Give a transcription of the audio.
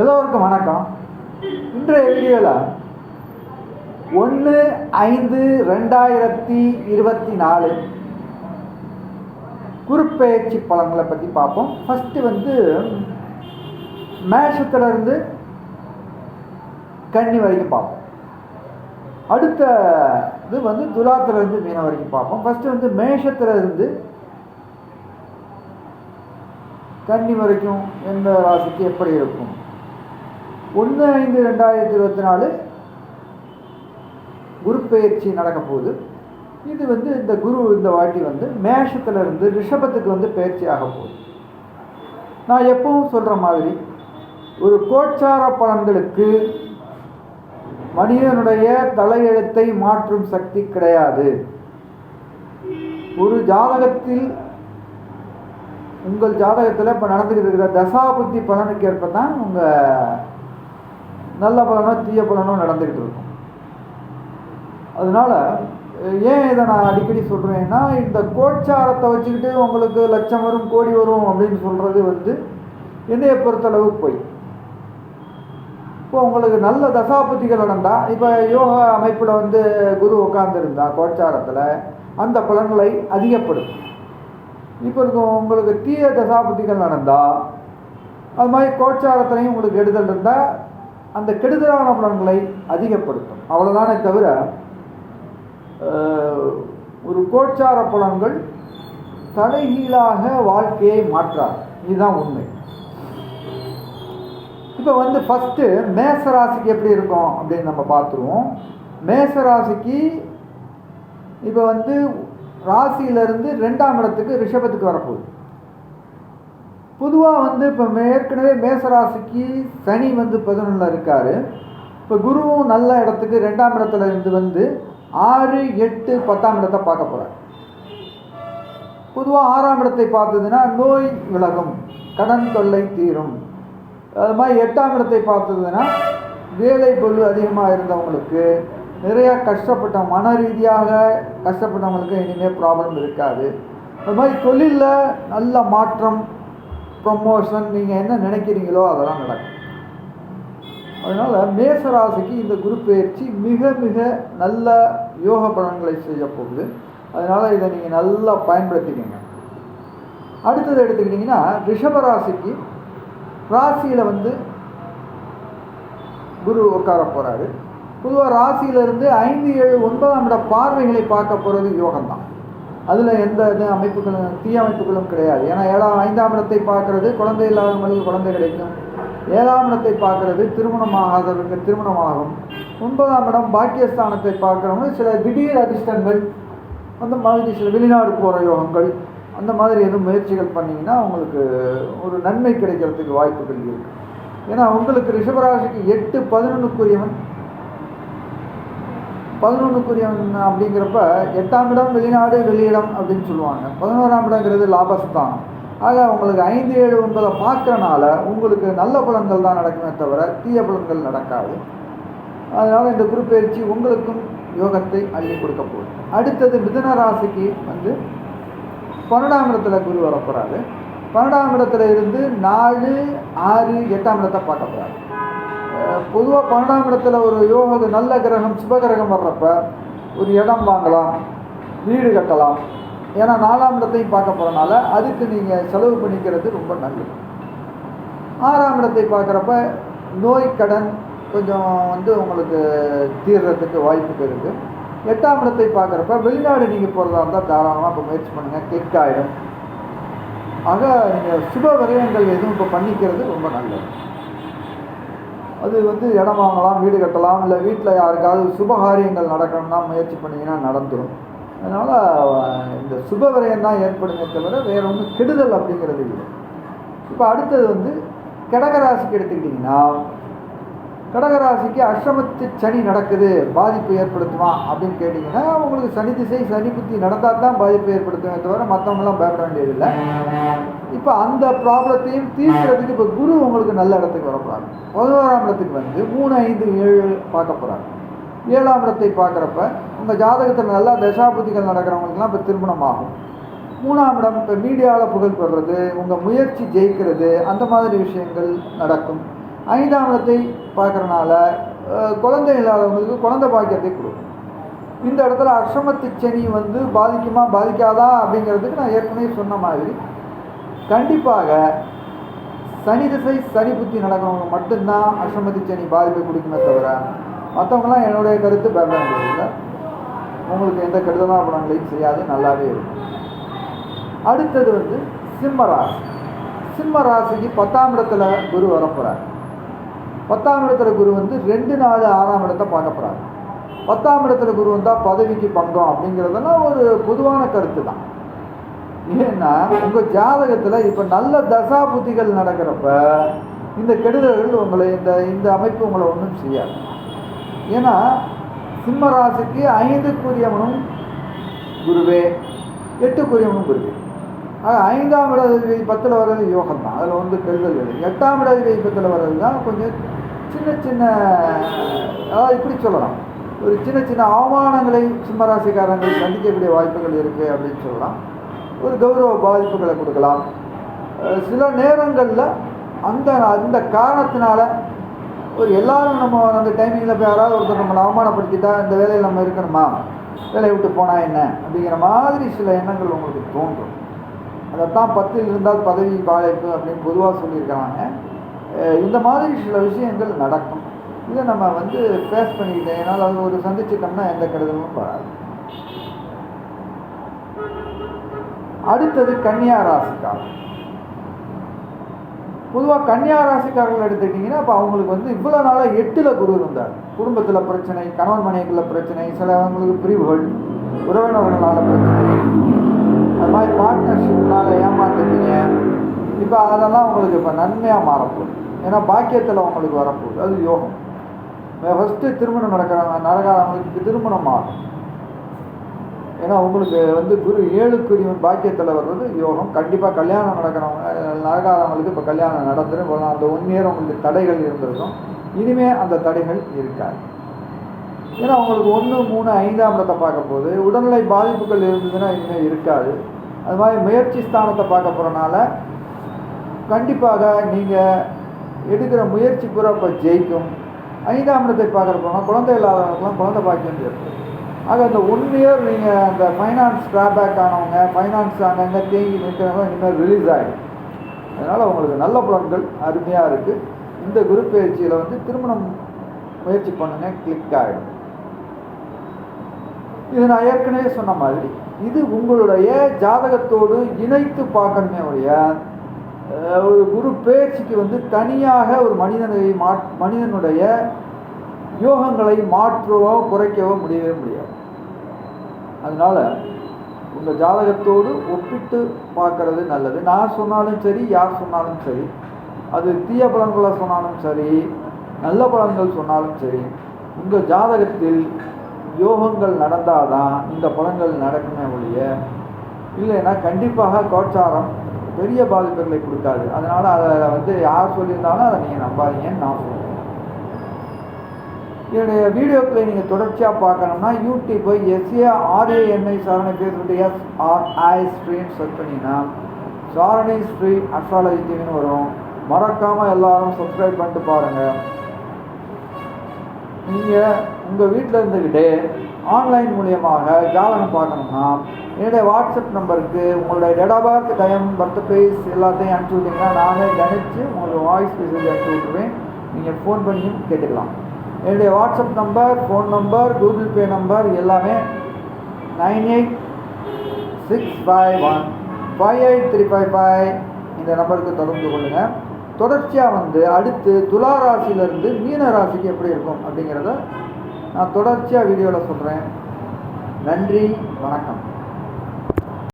எல்லோருக்கும் வணக்கம். இன்றைய வீடியோவில் ஒன்று ஐந்து ரெண்டாயிரத்தி இருபத்தி நாலு குறுப்பெயர்ச்சி பழங்களை பற்றி பார்ப்போம். ஃபஸ்ட்டு வந்து மேஷத்துலேருந்து கன்னி வரைக்கும் பார்ப்போம். அடுத்த இது வந்து துலாத்துலேருந்து மீனம் வரைக்கும் பார்ப்போம். ஃபஸ்ட்டு வந்து மேஷத்துலேருந்து கன்னி வரைக்கும் எந்த ராசிக்கு எப்படி இருக்கும்? ஒன்று ஐந்து ரெண்டாயிரத்தி இருபத்தி நாலு குரு பயிற்சி நடக்க போகுது இது வந்து இந்த குரு இந்த வாட்டி வந்து மேஷத்தில் இருந்து ரிஷபத்துக்கு வந்து பயிற்சி ஆக போகுது. நான் எப்பவும் சொல்கிற மாதிரி ஒரு கோச்சார பலன்களுக்கு மனிதனுடைய தலையெழுத்தை மாற்றும் சக்தி கிடையாது. ஒரு ஜாதகத்தில் உங்கள் ஜாதகத்தில் இப்போ நடந்துக்கிட்டு இருக்கிற தசாபுத்தி பலனுக்கு ஏற்ப தான் உங்கள் நல்ல பலனோ தீய பலனோ நடந்துக்கிட்டு இருக்கும். அதனால ஏன் இதை நான் அடிக்கடி சொல்கிறேன்னா இந்த கோட்சாரத்தை வச்சுக்கிட்டு உங்களுக்கு லட்சம் வரும் கோடி வரும் அப்படின்னு சொல்கிறது வந்து என்னைய பொறுத்தளவு போய். இப்போ உங்களுக்கு நல்ல தசாபதிகள் நடந்தால் இப்போ யோகா அமைப்பில் வந்து குரு உட்காந்துருந்தா கோட்சாரத்தில் அந்த பலன்களை அதிகப்படுத்தும். இப்போ இருக்கும் உங்களுக்கு தீய தசாபதிகள் நடந்தால் அது மாதிரி கோட்சாரத்திலையும் உங்களுக்கு எடுதல் இருந்தால் அந்த கெடுதலான பலன்களை அதிகப்படுத்தும். அவ்வளோதானே தவிர ஒரு கோச்சார பலன்கள் தலைகீழாக வாழ்க்கையை மாற்றார் இதுதான் உண்மை. இப்போ வந்து ஃபஸ்ட்டு மேச ராசிக்கு எப்படி இருக்கும் அப்படின்னு நம்ம பார்த்துருவோம். மேச ராசிக்கு இப்போ வந்து ராசியிலேருந்து ரெண்டாம் இடத்துக்கு ரிஷபத்துக்கு வரப்போகுது. பொதுவாக வந்து இப்போ ஏற்கனவே மேசராசிக்கு சனி வந்து பதினொன்றில் இருக்கார். இப்போ குருவும் நல்ல இடத்துக்கு ரெண்டாம் இடத்துல இருந்து வந்து ஆறு எட்டு பத்தாம் இடத்தை பார்க்க போகிறார் பொதுவாக ஆறாம் இடத்தை பார்த்ததுன்னா நோய் விலகும் கடன் தொல்லை தீரும். அது மாதிரி எட்டாம் இடத்தை பார்த்ததுன்னா வேலை பொருள் அதிகமாக இருந்தவங்களுக்கு நிறைய கஷ்டப்பட்ட மன ரீதியாக கஷ்டப்பட்டவங்களுக்கு இனிமேல் ப்ராப்ளம் இருக்காது. அது மாதிரி தொழிலில் நல்ல மாற்றம் ப்ரொமோஷன் நீங்கள் என்ன நினைக்கிறீங்களோ அதெல்லாம் நடக்கும். அதனால் மேசராசிக்கு இந்த குரு பயிற்சி மிக மிக நல்ல யோக பலன்களை செய்ய போகுது. அதனால் இதை நீங்கள் நல்லா பயன்படுத்திக்கங்க. அடுத்தது எடுத்துக்கிட்டிங்கன்னா ரிஷபராசிக்கு ராசியில் வந்து குரு உட்கார போகிறாரு பொதுவாக ராசியிலிருந்து ஐந்து ஏழு ஒன்பதாம் இட பார்வைகளை பார்க்க போகிறது யோகம்தான். அதில் எந்த அமைப்புகளும் தீய அமைப்புகளும் கிடையாது. ஏன்னா ஏழாம் ஐந்தாம் இடத்தை பார்க்கறது குழந்தை இல்லாதவங்களுக்கு குழந்தை கிடைக்கும். ஏழாம் இடத்தை பார்க்கறது திருமணம் திருமணமாகும். ஒன்பதாம் இடம் பாக்கியஸ்தானத்தை பார்க்குறவங்க சில திடீர் அதிர்ஷ்டங்கள் அந்த மாதிரி சில வெளிநாடு போகிற யோகங்கள் அந்த மாதிரி எதுவும் முயற்சிகள் பண்ணிங்கன்னா உங்களுக்கு ஒரு நன்மை கிடைக்கிறதுக்கு வாய்ப்புகள் இருக்குது ஏன்னா உங்களுக்கு ரிஷபராசிக்கு எட்டு பதினொன்றுக்குரியவன் பதினொன்றுக்குரியவன் அப்படிங்கிறப்ப எட்டாம் இடம் வெளிநாடு வெளியிடம் அப்படின்னு சொல்லுவாங்க. பதினோராம் இடங்கிறது லாபஸ்தானம் ஆக உங்களுக்கு ஐந்து ஏழு ஒன்பதை பார்க்குறனால உங்களுக்கு நல்ல பலன்கள் தான் நடக்குமே தவிர தீய பலன்கள் நடக்காது. அதனால் இந்த குருப்பெயர்ச்சி உங்களுக்கும் யோகத்தை அள்ளி கொடுக்க போகுது. அடுத்தது மிதன ராசிக்கு வந்து பன்னெண்டாம் இடத்துல குரு வரப்போகிறாரு பன்னெண்டாம் இடத்துல இருந்து நாலு ஆறு எட்டாம் இடத்தை பார்க்க போகிறாரு பொதுவாக பன்னெண்டாம் இடத்துல ஒரு யோக நல்ல கிரகம் சுபகிரகம் வர்றப்ப ஒரு இடம் வாங்கலாம் வீடு கட்டலாம். ஏன்னா நாலாம் இடத்தையும் பார்க்க போகிறனால அதுக்கு நீங்கள் செலவு பண்ணிக்கிறது ரொம்ப நல்லது. ஆறாம் இடத்தை பார்க்குறப்ப நோய் கடன் கொஞ்சம் வந்து உங்களுக்கு தீர்றதுக்கு வாய்ப்புகள் இருக்குது எட்டாம் இடத்தை பார்க்குறப்ப வெளிநாடு நீங்கள் போகிறதா இருந்தால் தாராளமாக இப்போ முயற்சி பண்ணுங்கள் கிளிக் ஆகிடும் ஆக நீங்கள் சுப விரயங்கள் எதுவும் இப்போ பண்ணிக்கிறது ரொம்ப நல்லது. அது வந்து இடம் வாங்கலாம் வீடு கட்டலாம் இல்லை வீட்டில் யாருக்காவது சுபகாரியங்கள் நடக்கணும்னா முயற்சி பண்ணிங்கன்னா நடந்துடும் அதனால் இந்த சுப விரயம் தான் ஏற்படுமே தவிர வேறு ஒன்றும் கெடுதல் அப்படிங்கிறது இல்லை. இப்போ அடுத்தது வந்து கடகராசிக்கு எடுத்துக்கிட்டிங்கன்னா கடகராசிக்கு அஷ்டமத்து சனி நடக்குது. பாதிப்பு ஏற்படுத்துமா அப்படின்னு கேட்டிங்கன்னா உங்களுக்கு சனி திசை சனி புத்தி நடந்தால் தான் பாதிப்பு ஏற்படுத்துமே தவிர மற்றவங்களாம் பயப்பட வேண்டியதில்லை. இப்போ அந்த ப்ராப்ளத்தையும் தீர்க்கிறதுக்கு இப்போ குரு உங்களுக்கு நல்ல இடத்துக்கு வர போகிறாங்க பதினோராம் இடத்துக்கு வந்து மூணு ஐந்து ஏழு பார்க்க போகிறாங்க ஏழாம் இடத்தை பார்க்குறப்ப உங்கள் ஜாதகத்தில் நல்லா தசாபுத்திகள் நடக்கிறவங்களுக்குலாம் இப்போ திருமணம் ஆகும். மூணாம் இடம் இப்போ மீடியாவில் புகழ் பெறுறது உங்கள் முயற்சி ஜெயிக்கிறது அந்த மாதிரி விஷயங்கள் நடக்கும். ஐந்தாம் இடத்தை பார்க்குறனால குழந்தை இல்லாதவங்களுக்கு குழந்தை பாக்கியத்தை கொடுக்கும். இந்த இடத்துல அஷ்டமத்து சனி வந்து பாதிக்குமா பாதிக்காதா அப்படிங்கிறதுக்கு நான் ஏற்கனவே சொன்ன மாதிரி கண்டிப்பாக சனி திசை சனி புத்தி நடக்கிறவங்க மட்டும்தான் அஷ்டமத்து சனி பாதிப்பை கொடுக்குமே தவிர மற்றவங்களாம் என்னுடைய கருத்து பயப்பட இல்லை. உங்களுக்கு எந்த கெடுதலான பலன்களையும் செய்யாது நல்லாவே இருக்கும். அடுத்தது வந்து சிம்ம ராசி. சிம்ம ராசிக்கு பத்தாம் இடத்துல குரு வரப்போகிறார் பத்தாம் இடத்துல குரு வந்து ரெண்டு நாலு ஆறாம் இடத்தை பார்க்க போகிறாரு பத்தாம் இடத்துல குரு வந்தால் பதவிக்கு பங்கம் அப்படிங்கிறதெல்லாம் ஒரு பொதுவான கருத்து தான். ஏன்னா உங்கள் ஜாதகத்தில் இப்போ நல்ல தசா புத்திகள் நடக்கிறப்ப இந்த கெடுதல்கள் உங்களை இந்த இந்த அமைப்பு உங்களை ஒன்றும் செய்யாது. ஏன்னா சிம்மராசிக்கு ஐந்துக்குரியவனும் குருவே எட்டுக்குரியவனும் குருவே. ஆக ஐந்தாம் இடதிபதி பத்தில் வர்றது யோகம் தான் அதில் வந்து கெடுதல் எட்டாம் இடதிபதி பத்தில் வர்றது தான் கொஞ்சம் சின்ன சின்ன அதாவது இப்படி சொல்லலாம். ஒரு சின்ன சின்ன அவமானங்களை சிம்மராசிக்காரங்கள் சந்திக்கக்கூடிய வாய்ப்புகள் இருக்குது அப்படின்னு சொல்லலாம். ஒரு கௌரவ பாதிப்புகளை கொடுக்கலாம். சில நேரங்களில் அந்த அந்த காரணத்தினால ஒரு எல்லாரும் நம்ம அந்த டைமிங்கில் போய் யாராவது ஒருத்தர் நம்மளை அவமானப்படுத்திட்டா இந்த வேலையில் நம்ம இருக்கணுமா? வேலையை விட்டு போனால் என்ன? அப்படிங்கிற மாதிரி சில எண்ணங்கள் உங்களுக்கு தோன்றும். அதைத்தான் பத்தில் இருந்தால் பதவி வாழைப்பு அப்படின்னு பொதுவாக சொல்லியிருக்கிறாங்க. இந்த மாதிரி சில விஷயங்கள் நடக்கும். இதை நம்ம வந்து ஃபேஸ் பண்ணிக்கிட்டேன் ஏன்னால் அது ஒரு சந்திச்சிட்டோம்னா எந்த கெடுதலும் வராது. அடுத்தது கன்னியா ராசிக்காரர். பொதுவாக கன்னியா ராசிக்காரர்கள் எடுத்துக்கிட்டிங்கன்னா அப்போ அவங்களுக்கு வந்து இவ்வளோ நாளாக எட்டில் குரு இருந்தார். குடும்பத்தில் பிரச்சனை கணவன் மனைவிக்குள்ள பிரச்சனை சிலவங்களுக்கு பிரிவுகள் உறவினர்களால் பிரச்சனை. அது மாதிரி பார்ட்னர்ஷிப்னால ஏமாத்துக்கிங்க இப்போ அதெல்லாம் உங்களுக்கு இப்போ நன்மையாக மாறப்போகுது. ஏன்னா பாக்கியத்தில் உங்களுக்கு வரப்போகுது. அது யோகம். ஃபஸ்ட்டு திருமணம் நடக்கிறாங்க. நடக்காதவங்களுக்கு திருமணம் ஆகும். ஏன்னா உங்களுக்கு வந்து குரு ஏழுக்குரியவன் பாக்கியத்தில் வர்றது யோகம். கண்டிப்பாக கல்யாணம் நடக்கிறவங்க நடக்காதவங்களுக்கு இப்போ கல்யாணம் நடந்துடும் அந்த ஒன் இயர் உங்களுக்கு தடைகள் இருந்திருக்கும். இனிமே அந்த தடைகள் இருக்காது. ஏன்னா உங்களுக்கு ஒன்று மூணு ஐந்தாம் இடத்தை பார்க்க போது உடல்நிலை பாதிப்புகள் இருந்ததுன்னா இனிமேல் இருக்காது. அது மாதிரி முயற்சி ஸ்தானத்தை பார்க்க போகிறனால கண்டிப்பாக நீங்கள் எடுக்கிற முயற்சி பூரா இப்போ ஜெயிக்கும். ஐந்தாம் இடத்தை பார்க்குறப்போனா குழந்தை இல்லாதவங்களுக்குலாம் குழந்தை பாக்கியம் ஏற்படும் ஆக அந்த ஒன் இயர் நீங்கள் அந்த ஃபைனான்ஸ் ட்ராபேக் ஆனவங்க ஃபைனான்ஸ் அங்கங்கே தேங்கி நிற்கிறவங்க இனிமேல் ரிலீஸ் ஆகிடும் அதனால் உங்களுக்கு நல்ல பலன்கள் அருமையாக இருக்குது இந்த குரு பயிற்சியில் வந்து திருமணம் முயற்சி பண்ணுங்க கிளிக் ஆகிடும் இது நான் ஏற்கனவே சொன்ன மாதிரி இது உங்களுடைய ஜாதகத்தோடு இணைத்து பார்க்கணுமே ஒழிய ஒரு குரு பேச்சுக்கு வந்து தனியாக ஒரு மனிதனை மா மனிதனுடைய யோகங்களை மாற்றவோ குறைக்கவோ முடியவே முடியாது. அதனால உங்கள் ஜாதகத்தோடு ஒப்பிட்டு பார்க்கறது நல்லது. நான் சொன்னாலும் சரி யார் சொன்னாலும் சரி அது தீய பலன்களை சொன்னாலும் சரி நல்ல பலன்கள் சொன்னாலும் சரி உங்கள் ஜாதகத்தில் யோகங்கள் நடந்தாதான் இந்த பலன்கள் நடக்குமே ஒழிய இல்லைன்னா கண்டிப்பாக கோச்சாரம் பெரிய பாதிப்புகளை கொடுக்காது. அதனால் அதை வந்து யார் சொல்லியிருந்தாலும் அதை நீங்கள் நம்பாதீங்கன்னு நான் சொல்லுவேன் என்னுடைய வீடியோக்களை நீங்கள் தொடர்ச்சியாக பார்க்கணும்னா யூடியூப்பை எஸ்ஏ ஆர்ஏஎன்ஐ சாரணை பேர் சொல்லிட்டு எஸ்ஆர்ஐ ஸ்ட்ரீன்னு சர்ச் பண்ணிங்கன்னா சாரணை ஸ்ட்ரீ அஸ்ட்ராலஜி டிவின்னு வரும். மறக்காமல் எல்லாரும் சப்ஸ்கிரைப் பண்ணிட்டு பாருங்கள் நீங்கள் உங்கள் வீட்டில் இருந்துக்கிட்டே ஆன்லைன் மூலியமாக ஜாதகம் பார்க்கணும்னா என்னுடைய வாட்ஸ்அப் நம்பருக்கு உங்களுடைய date of birth time birth base எல்லாத்தையும் அனுப்பிச்சி விட்டிங்கன்னா நானே கணிச்சு உங்களுக்கு வாய்ஸ் மெசேஜ் அனுப்பிச்சி விட்டுருவேன். நீங்கள் ஃபோன் பண்ணியும் கேட்டுக்கலாம். என்னுடைய WhatsApp number phone number Google Pay number எல்லாமே nine eight six five one five eight three five five இந்த நம்பருக்கு தொடர்பு கொள்ளுங்கள் தொடர்ச்சியாக வந்து அடுத்து துலா ராசியிலேருந்து மீன ராசிக்கு எப்படி இருக்கும் அப்படிங்கிறத நான் தொடர்ச்சியாக வீடியோவில் சொல்கிறேன் நன்றி வணக்கம்.